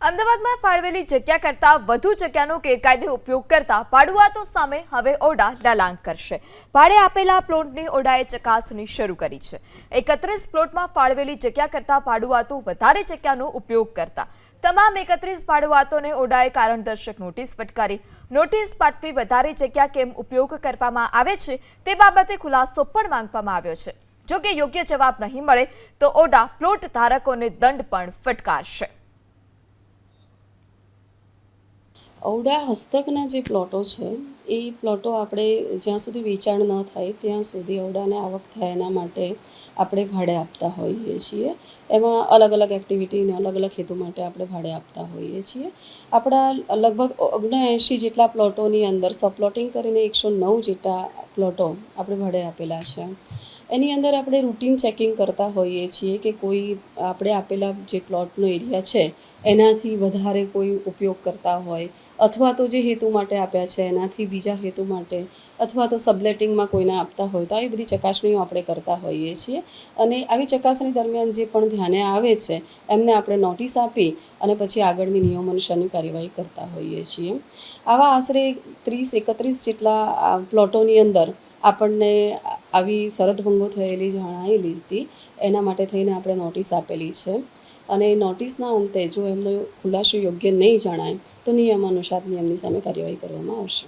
અમદાવાદમાં ફાળવેલી જગ્યા કરતાં વધુ જગ્યાનો ગેરકાયદે ઉપયોગ કરતા ભાડુઆતો સામે હવે ઓડા લલાંગ કરશે. ભાડે આપેલા પ્લોટની ઓડાએ ચકાસણી શરૂ કરી છે. એકત્રીસ પ્લોટમાં ફાળવેલી જગ્યા કરતાં ભાડુઆતો વધારે જગ્યાનો ઉપયોગ કરતા. તમામ એકત્રીસ ભાડુઆતોને ઓડાએ કારણદર્શક નોટિસ ફટકારી. નોટિસ પાઠવી વધારે જગ્યા કેમ ઉપયોગ કરવામાં આવે છે તે બાબતે ખુલાસો પણ માંગવામાં આવ્યો છે. જો કે યોગ્ય જવાબ નહીં મળે તો ઓડા પ્લોટ ધારકોને દંડ પણ ફટકારશે. ઔડા હસ્તકના જે પ્લોટો છે, એ પ્લોટો આપણે જ્યાં સુધી વેચાણ ન થાય, ત્યાં સુધી ઔડાને આવક થાય એના માટે આપણે ભાડે આપતા હોઈએ છીએ. એમાં અલગ અલગ એક્ટિવિટીને અલગ અલગ હેતુ માટે આપણે ભાડે આપતા હોઈએ છીએ. આપણા લગભગ ઓગણએંશી જેટલા પ્લોટોની અંદર સપ્લોટિંગ કરીને એકસો નવ જેટલા પ્લોટો આપણે ભાડે આપેલા છે. એની અંદર આપણે રૂટીન ચેકિંગ કરતા હોઈએ છીએ કે કોઈ આપણે આપેલા જે પ્લોટનો એરિયા છે એનાથી વધારે કોઈ ઉપયોગ કરતા હોય અથવા તો જે હેતુ માટે આપ્યા છે, એનાથી બીજા હેતુ માટે અથવા તો સબલેટિંગમાં કોઈને આપતા હોય તો આવી બધી ચકાસણીઓ આપણે કરતા હોઈએ છીએ. અને આવી ચકાસણી દરમિયાન જે પણ ધ્યાને આવે છે, એમને આપણે નોટિસ આપી અને પછી આગળની નિયમનુસારની કાર્યવાહી કરતા હોઈએ છીએ. આવા આશરે ત્રીસ, એકત્રીસ જેટલા પ્લોટોની અંદર આપણને આવી શરતભંગો થયેલી જણાયેલી હતી. એના માટે થઈને આપણે નોટિસ આપેલી છે. અને એ નોટિસના અંતે જો એમનો ખુલાસો યોગ્ય નહીં જણાય, તો નિયમ અનુસાર નિયમની સામે કાર્યવાહી કરવામાં આવશે.